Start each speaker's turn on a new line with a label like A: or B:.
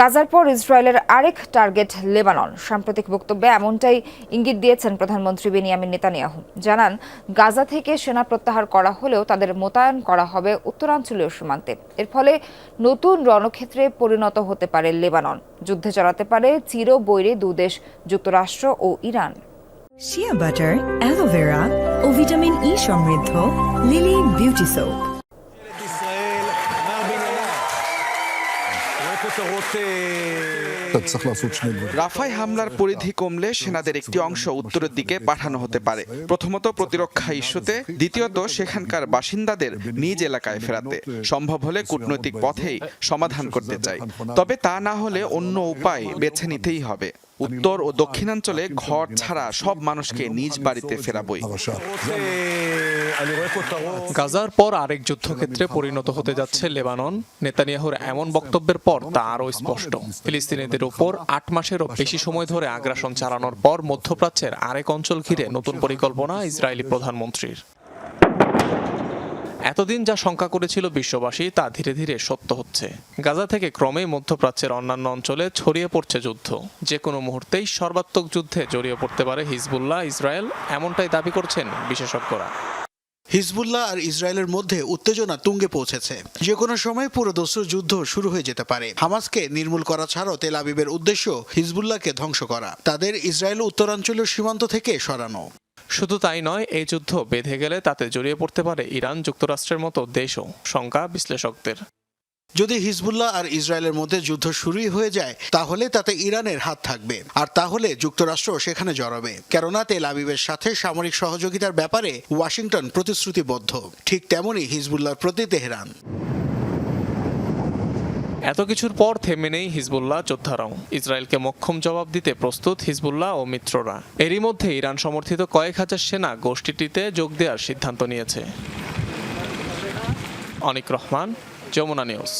A: গাজার পর ইসরায়েলের আরেক টার্গেট লেবানন সাম্প্রতিক বক্তব্যে এমনটাই ইঙ্গিত দিয়েছেন প্রধানমন্ত্রী বেনিয়ামিন নেতানিয়াহু জানান গাজা থেকে সেনা প্রত্যাহার করা হলেও তাদের মোতায়েন করা হবে উত্তরাঞ্চলীয় সীমান্তে এর ফলে নতুন রণক্ষেত্রে পরিণত হতে পারে লেবানন যুদ্ধে জড়াতে পারে চির বৈরে দুদেশ যুক্তরাষ্ট্র ও ইরান
B: শিয়া বাটার অ্যালোভেরা ও ভিটামিন ই e সমৃদ্ধ লিলি বিউটি সোপ
C: রাফাই হামলার পরিধি কমলে সেনাদের একটি অংশ উত্তরের দিকে পাঠানো হতে পারে প্রথমত প্রতিরক্ষা ইস্যুতে দ্বিতীয়ত সেখানকার বাসিন্দাদের নিজ এলাকায় ফেরাতে সম্ভব হলে কূটনৈতিক পথেই সমাধান করতে চাই তবে তা না হলে অন্য উপায় বেছে নিতেই হবে উত্তর ও দক্ষিণাঞ্চলে ঘর ছাড়া সব মানুষকে নিজ বাড়িতে ফেরাবই
D: গাজার পর আরেক যুদ্ধক্ষেত্রে পরিণত হতে যাচ্ছে লেবানন নেতানিয়াহুর এমন বক্তব্যের পর তা আরও স্পষ্ট ফিলিস্তিনিদের ওপর আট মাসেরও বেশি সময় ধরে আগ্রাসন চালানোর পর মধ্যপ্রাচ্যের আরেক অঞ্চল ঘিরে নতুন পরিকল্পনা ইসরায়েলি প্রধানমন্ত্রীর এতদিন যা শঙ্কা করেছিল বিশ্ববাসী তা ধীরে ধীরে সত্য হচ্ছে গাজা থেকে ক্রমেই মধ্যপ্রাচ্যের অন্যান্য অঞ্চলে ছড়িয়ে পড়ছে যুদ্ধ যে কোনো মুহূর্তেই সর্বাত্মক যুদ্ধে জড়িয়ে পড়তে পারে হিজবুল্লাহ ইসরায়েল এমনটাই দাবি করছেন বিশেষজ্ঞরা
E: হিজবুল্লাহ আর ইসরায়েলের মধ্যে উত্তেজনা তুঙ্গে পৌঁছেছে যে কোনো সময় পুরো পুরোদস্যু যুদ্ধ শুরু হয়ে যেতে পারে হামাসকে নির্মূল করা ছাড়াও তেল আবিবের উদ্দেশ্য হিজবুল্লাহকে ধ্বংস করা তাদের ইসরায়েল উত্তরাঞ্চলীয় সীমান্ত থেকে সরানো
D: শুধু তাই নয় এই যুদ্ধ বেঁধে গেলে তাতে জড়িয়ে পড়তে পারে ইরান যুক্তরাষ্ট্রের মতো দেশও শঙ্কা বিশ্লেষকদের
E: যদি হিজবুল্লাহ আর ইসরায়েলের মধ্যে যুদ্ধ শুরুই হয়ে যায় তাহলে তাতে ইরানের হাত থাকবে আর তাহলে যুক্তরাষ্ট্র সেখানে জড়াবে কেননা তেল আবিবের সাথে সামরিক সহযোগিতার ব্যাপারে ওয়াশিংটন প্রতিশ্রুতিবদ্ধ ঠিক তেমনই হিজবুল্লাহর প্রতি তেহরান
D: এত কিছুর পর থেমে নেই হিজবুল্লাহ যোদ্ধারাও ইসরায়েলকে মক্ষম জবাব দিতে প্রস্তুত হিজবুল্লাহ ও মিত্ররা এরই মধ্যে ইরান সমর্থিত কয়েক হাজার সেনা গোষ্ঠীটিতে যোগ দেওয়ার সিদ্ধান্ত নিয়েছে অনিক রহমান যমুনা নিউজ